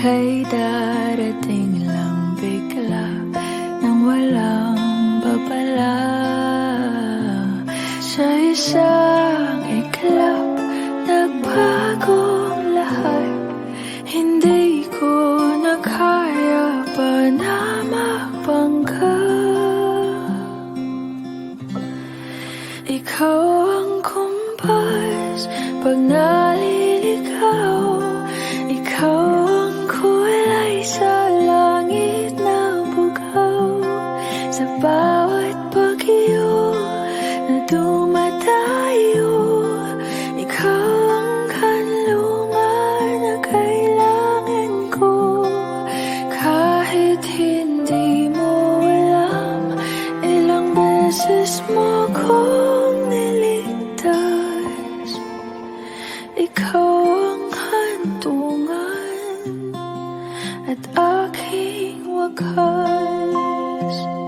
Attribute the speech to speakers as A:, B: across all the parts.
A: Ika'y darating lang bigla Nang walang babala. Sa isang iklap Nagbago lahat. Hindi ko na kaya pa na mapangga Ikaw ang kumpas Pag nalilip bawat pag-iyo na dumadayo Ikaw na kailangan ko. Kahit hindi mo alam Ilang beses mo akong niligtas. Ikaw ang at aking wakas.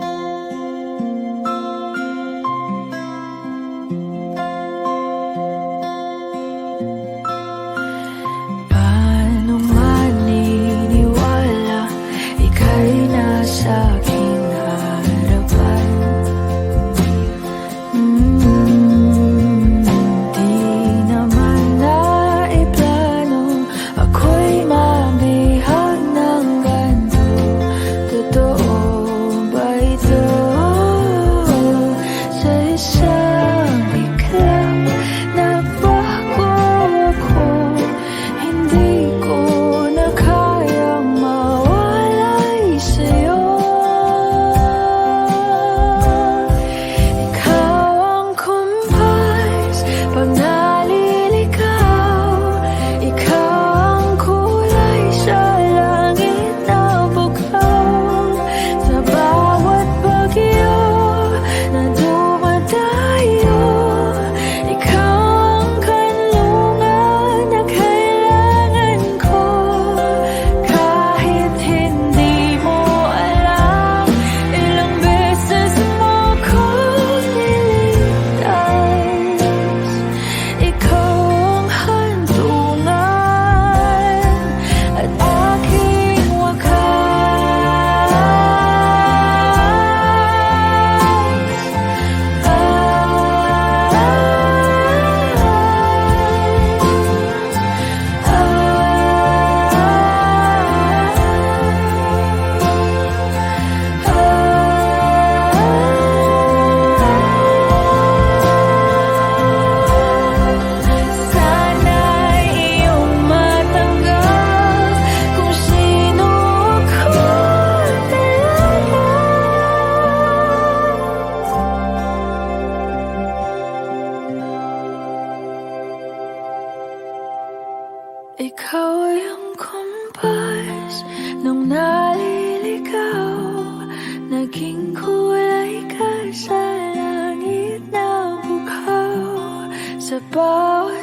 A: ikaw Naging kulay ka sa langit na bughaw Sa bawat